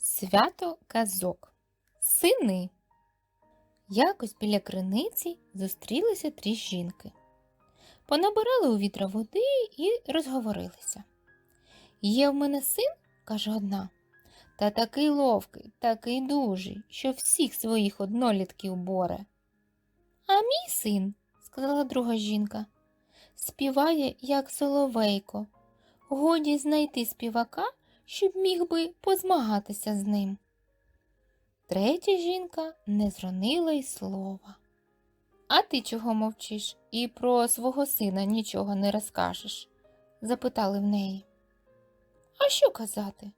Свято казок. Сини. Якось біля криниці зустрілися три жінки. Понабирали у вітра води і розговорилися. Є в мене син, каже одна, та такий ловкий, такий дужий, що всіх своїх однолітків боре. А мій син, сказала друга жінка, співає, як соловейко. Годі знайти співака, щоб міг би позмагатися з ним. Третя жінка не зронила й слова. А ти чого мовчиш і про свого сина нічого не розкажеш? запитали в неї. А що казати?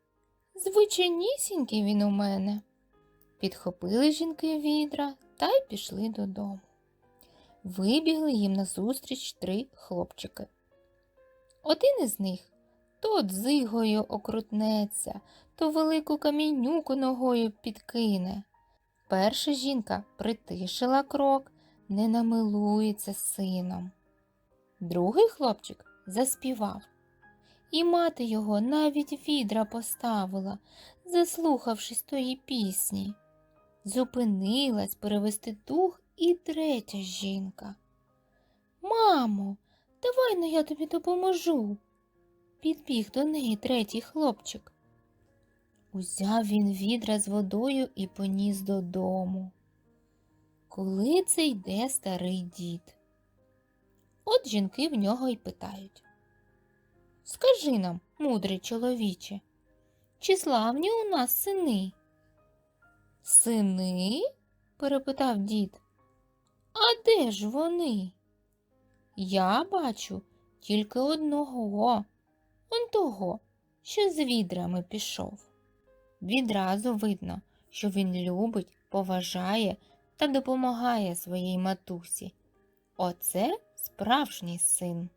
Звичайнісінький він у мене. Підхопили жінки відра та й пішли додому. Вибігли їм назустріч три хлопчики. Один із них то дзигою окрутнеться, то велику камінюку ногою підкине. Перша жінка притишила крок, не намилується сином. Другий хлопчик заспівав, і мати його навіть відра поставила, заслухавшись тої пісні. Зупинилась перевести дух і третя жінка. Мамо, давай ну я тобі допоможу. Підбіг до неї третій хлопчик. Узяв він відра з водою і поніс додому. Коли це йде старий дід? От жінки в нього й питають. Скажи нам, мудрий чоловіче, чи славні у нас сини? Сини? перепитав дід. А де ж вони? Я бачу тільки одного, он того, що з відрами пішов. Відразу видно, що він любить, поважає та допомагає своїй матусі. Оце справжній син.